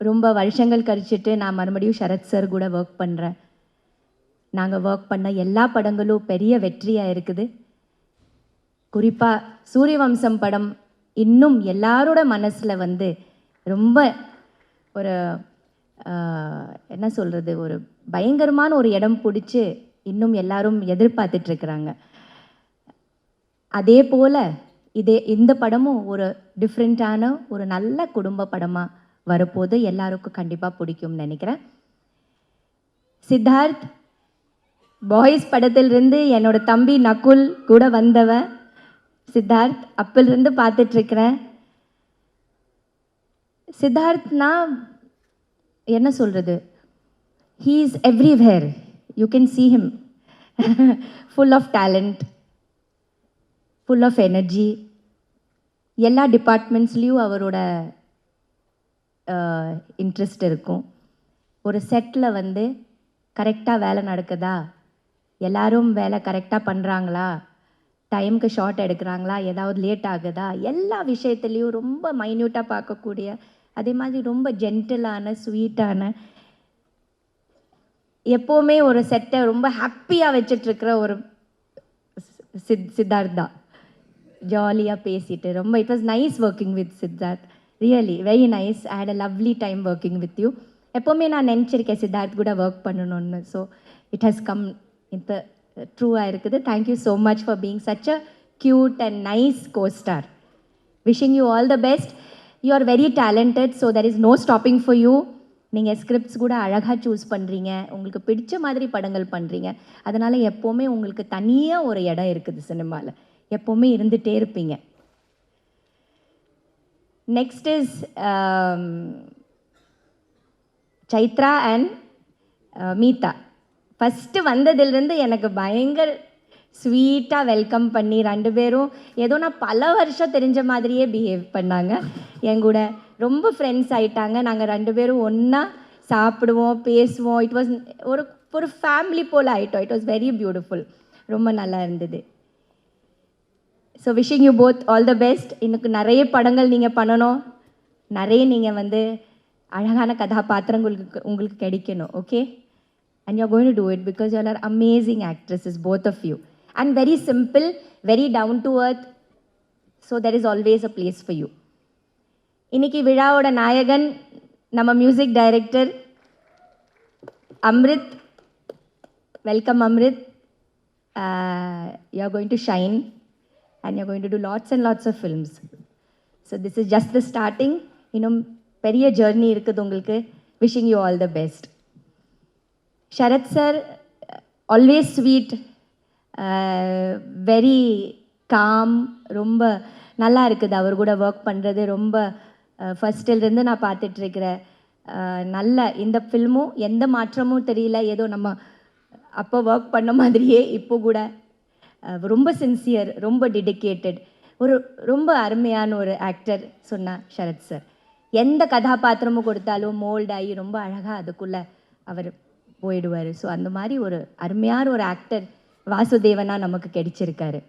ரொம்ப வருஷங்கள் கழிச்சிட்டு நான் மறுபடியும் சரத் சார் கூட ஒர்க் பண்ணுறேன் நாங்கள் ஒர்க் பண்ண எல்லா படங்களும் பெரிய வெற்றியாக இருக்குது. குறிப்பாக சூரியவம்சம் படம் இன்னும் எல்லாரோட மனசில் வந்து ரொம்ப ஒரு என்ன சொல்கிறது ஒரு பயங்கரமான ஒரு இடம் பிடிச்சி இன்னும் எல்லாரும் எதிர்பார்த்துட்ருக்குறாங்க அதே போல் இதே இந்த படமும் ஒரு டிஃப்ரெண்ட்டான ஒரு நல்ல குடும்ப படமாக வரப்போது எல்லாருக்கும் கண்டிப்பாக பிடிக்கும்னு நினைக்கிறேன். சித்தார்த் பாய்ஸ் படத்திலிருந்து என்னோட தம்பி நகுல் கூட வந்தவன் சித்தார்த் அப்பிலிருந்து பார்த்துட்ருக்கிறேன். சித்தார்த்னா என்ன சொல்கிறது he is everywhere you can see him full of talent full of energy எல்லா டிபார்ட்மெண்ட்ஸ்லேயும் அவரோட இன்ட்ரெஸ்ட் இருக்கும். ஒரு செட்டில் வந்து கரெக்டாக வேலை நடக்குதா? எல்லாரும் வேலை கரெக்டாக பண்ணுறாங்களா டைமுக்கு ஷார்ட் எடுக்கிறாங்களா? ஏதாவது லேட் ஆகுதா? எல்லா விஷயத்துலேயும் ரொம்ப மைன்யூட்டாக பார்க்கக்கூடிய அதே மாதிரி ரொம்ப ஜென்டிலான ஸ்வீட்டான எப்போவுமே ஒரு செட்டை ரொம்ப ஹாப்பியாக வச்சிட்ருக்கிற ஒரு சித் சித்தார்த் தான் ஜாலியாக பேசிட்டு ரொம்ப it was nice working with Siddharth. Really very nice I had a lovely time working with you எப்போவுமே நான் நினச்சிருக்கேன் சித்தார்த் கூட ஒர்க் பண்ணணும்னு. ஸோ இட் ஹஸ் கம் இந்த ட்ரூவாக இருக்குது. Thank you so much for being such a cute and nice costar wishing you all the best you are very talented so there is no stopping for you நீங்கள் scripts கூட அழகாக choose பண்ணுறீங்க உங்களுக்கு பிடிச்ச மாதிரி படங்கள் பண்ணுறீங்க அதனால் எப்போவுமே உங்களுக்கு தனியாக ஒரு இடம் இருக்குது சினிமாவில் எப்போவுமே இருந்துகிட்டே இருப்பீங்க. Next is Chaitra and Meetha first வந்ததுலேருந்து எனக்கு பயங்கர ஸ்வீட்டாக வெல்கம் பண்ணி ரெண்டு பேரும். ஏதோ நான் பல வருஷம் தெரிஞ்ச மாதிரியே பிஹேவ் பண்ணாங்க. என் கூட ரொம்ப ஃப்ரெண்ட்ஸ் ஆயிட்டாங்க. நாங்கள் ரெண்டு பேரும் ஒன்றா சாப்பிடுவோம் பேசுவோம். இட் வாஸ் ஒரு ஒரு ஃபேமிலி போல் ஆயிட்டோம். இட் வாஸ் வெரி பியூட்டிஃபுல் ரொம்ப நல்லா இருந்தது. So wishing you both all the best இன்னுக்கு நிறைய படங்கள் நீங்கள் பண்ணணும். நிறைய நீங்கள் வந்து அழகான கதாபாத்திரங்களுக்கு உங்களுக்கு கிடைக்கணும் okay and you going to do it because you are amazing actresses both of you and very simple very down to earth so there is always a place for you இன்னைக்கு விழாவோட நாயகன் நம்ம music director Amrit. Welcome Amrit. You are going to shine and you're going to do lots and lots of films. So this is just the starting. இன்னும் பெரிய journey இருக்குது உங்களுக்கு. Wishing you all the best Sharath sir always sweet very calm ரொம்ப நல்லா இருக்குது. அவர் கூட work பண்ணுறது ரொம்ப uh, ஃபஸ்ட்டிலேருந்து நான் பார்த்துட்ருக்கிறேன் uh, நல்ல இந்த ஃபில்மும் எந்த மாற்றமும் தெரியல. ஏதோ நம்ம அப்போ ஒர்க் பண்ண மாதிரியே இப்போ கூட ரொம்ப சின்சியர் ரொம்ப டெடிக்கேட்டட் ஒரு ரொம்ப அருமையான ஒரு ஆக்டர் சொன்னார் ஷரத் சார் எந்த கதாபாத்திரமும் கொடுத்தாலும் மோல்ட் ஆகி ரொம்ப அழகாக அதுக்குள்ளே அவர் போயிடுவார். ஸோ அந்த மாதிரி ஒரு அருமையான ஒரு ஆக்டர் வாசுதேவனா நமக்கு கிடைச்சிருக்காரு.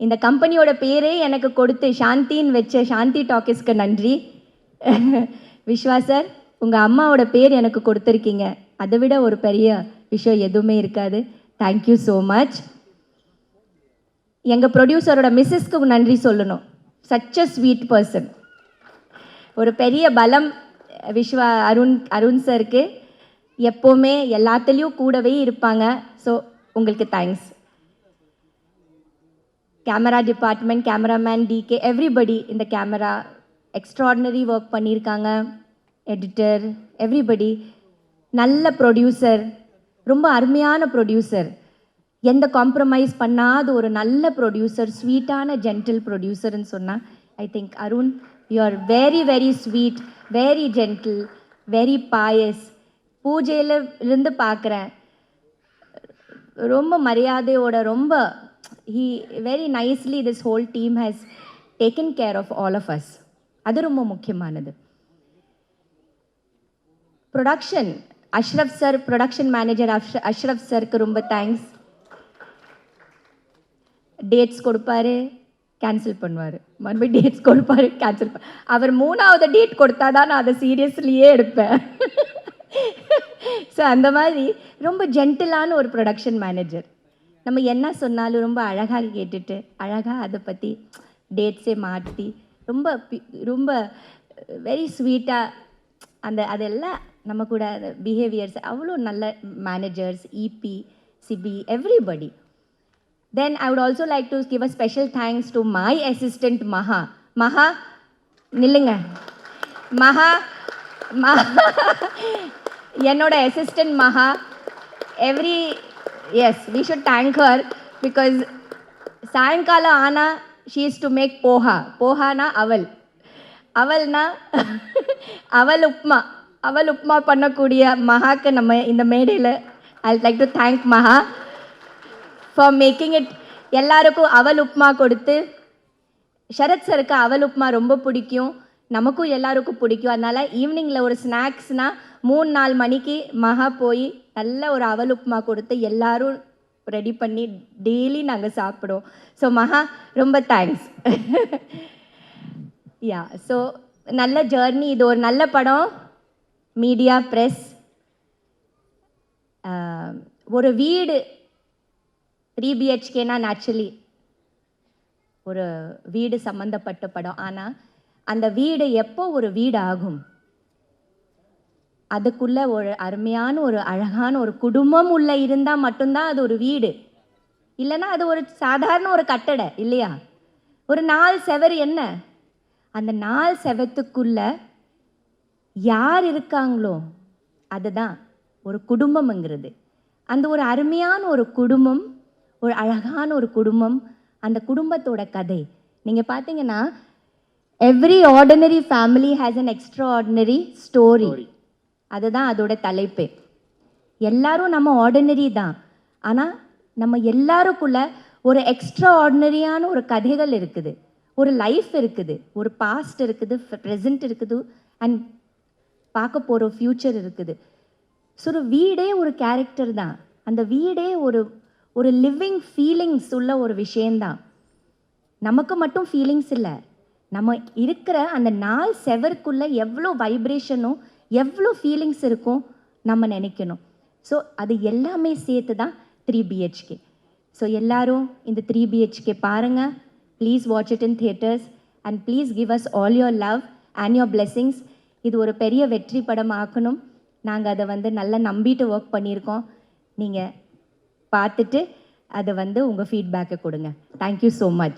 இந்த கம்பெனியோட பேரே எனக்கு கொடுத்து சாந்தின்னு வச்ச சாந்தி டாக்கிஸ்க்கு நன்றி. விஸ்வா சார் உங்கள் அம்மாவோட பேர் எனக்கு கொடுத்துருக்கீங்க. அதை விட ஒரு பெரிய விஷயம் எதுவுமே இருக்காது. தேங்க்யூ ஸோ மச் எங்கள் ப்ரொடியூசரோட மிஸ்ஸஸ்க்கு நன்றி சொல்லணும். சச் அ ஸ்வீட் பர்சன் ஒரு பெரிய பலம் விஸ்வா அருண் அருண் சருக்கு எப்போவுமே எல்லாத்துலேயும் கூடவே இருப்பாங்க. ஸோ உங்களுக்கு thanks camera department cameraman DK everybody இந்த கேமரா எக்ஸ்ட்ராடினரி ஒர்க் பண்ணியிருக்காங்க. எடிட்டர் எவ்ரிபடி நல்ல ப்ரொடியூசர் ரொம்ப அருமையான ப்ரொடியூசர் எந்த காம்ப்ரமைஸ் பண்ணாத ஒரு நல்ல ப்ரொடியூசர் ஸ்வீட்டான ஜென்டில் ப்ரொடியூசர்னு சொன்னால் I think Arun you are very very sweet very gentle very pious பூஜையில் இருந்து பார்க்குறேன் ரொம்ப மரியாதையோட ரொம்ப he very nicely this whole team has taken care of all of us அது ரொம்ப முக்கியமானது. Production Ashraf sir production manager அஷ்ர Ashraf சாருக்கு ரொம்ப தேங்க்ஸ் டேட்ஸ் கொடுப்பாரு கேன்சல் பண்ணுவார். மறுபடியும் டேட்ஸ் கொடுப்பாரு கேன்சல் பண்ண அவர் மூணாவது டேட் கொடுத்தா தான் நான் அதை சீரியஸ்லியே எடுப்பேன். ஸோ அந்த மாதிரி ரொம்ப ஜென்டிலான ஒரு ப்ரொடக்ஷன் மேனேஜர் நம்ம என்ன சொன்னாலும் ரொம்ப அழகாக கேட்டுட்டு அழகாக அதை பற்றி டேட்ஸே மாற்றி ரொம்ப பி- ரொம்ப வெரி ஸ்வீட்டாக அந்த அதெல்லாம் நம்ம கூட பிஹேவியர்ஸ் அவ்வளோ நல்ல managers EP CP everybody Then I would also like to give a special thanks to my assistant Maha. Maha, நில்லுங்க. மகா என்னோட assistant Maha every as we should thank her because சாயங்காலம் ஆனால் she is to make poha போஹானா அவல் அவல்னா அவல் உப்மா. அவல் உப்மா பண்ணக்கூடிய மகாக்கு நம்ம இந்த மேடையில் I like to thank Maha for making it எல்லாருக்கும் அவல் உப்மா கொடுத்து ஷரத் சருக்கு அவல் உப்மா ரொம்ப பிடிக்கும். நமக்கும் எல்லாருக்கும் பிடிக்கும். அதனால் ஈவினிங்கில் ஒரு ஸ்நாக்ஸ்னால் மூணு நாலு மணிக்கு மகா போய் நல்ல ஒரு அவல் உப்மா கொடுத்து எல்லாரும் ரெடி பண்ணி டெய்லி நாங்கள் சாப்பிடுவோம். ஸோ மகா ரொம்ப தேங்க்ஸ் யா ஸோ நல்ல ஜேர்னி இது ஒரு நல்ல படம். மீடியா ப்ரெஸ் ஒரு வீடு த்ரீ பிஹெச்கேனா நேச்சுரலி ஒரு வீடு சம்மந்தப்பட்ட படம். ஆனால் அந்த வீடு எப்போ ஒரு வீடு ஆகும் அதுக்குள்ள ஒரு அருமையான ஒரு அழகான ஒரு குடும்பம் உள்ள இருந்தால் மட்டும்தான் அது ஒரு வீடு. இல்லைன்னா அது ஒரு சாதாரண ஒரு கட்டடை இல்லையா? ஒரு நாலு செவர் என்ன? அந்த நாலு செவத்துக்குள்ள யார் இருக்காங்களோ அதுதான் ஒரு குடும்பம்ங்கிறது. அந்த ஒரு அருமையான ஒரு குடும்பம் ஒரு அழகான ஒரு குடும்பம் அந்த குடும்பத்தோட கதை. நீங்கள் பார்த்தீங்கன்னா every ordinary family has an extraordinary story அதுதான் அதோட தலைப்பு. எல்லாரும் நம்ம ஆர்டினரி தான். ஆனால் நம்ம எல்லாருக்குள்ள ஒரு எக்ஸ்ட்ரா ஆர்டினரியான ஒரு கதைகள் இருக்குது. ஒரு லைஃப் இருக்குது. ஒரு பாஸ்ட் இருக்குது ப்ரெசன்ட் இருக்குது அண்ட் பார்க்க போகிற ஃப்யூச்சர் இருக்குது. ஸோ ஒரு வீடே ஒரு கேரக்டர் தான். அந்த வீடே ஒரு ஒரு லிவிங் ஃபீலிங்ஸ் உள்ள ஒரு விஷயந்தான் நமக்கு மட்டும் ஃபீலிங்ஸ் இல்லை. நம்ம இருக்கிற அந்த நாள் செவருக்குள்ளே எவ்வளோ வைப்ரேஷனும் எவ்வளோ ஃபீலிங்ஸ் இருக்கும் நம்ம நினைக்கணும். ஸோ அது எல்லாமே சேர்த்து தான் த்ரீ பிஹெச்கே ஸோ எல்லாரும் இந்த த்ரீ பிஹெச்கே பாருங்கள் please watch it in theatres and please give us all your love and your blessings இது ஒரு பெரிய வெற்றி படம் ஆக்கணும் நாங்கள் அதை வந்து நல்லா நம்பிட்டு ஒர்க் பண்ணியிருக்கோம். நீங்கள் பார்த்துட்டு அதை வந்து உங்கள் ஃபீட்பேக்கை கொடுங்க. Thank you so much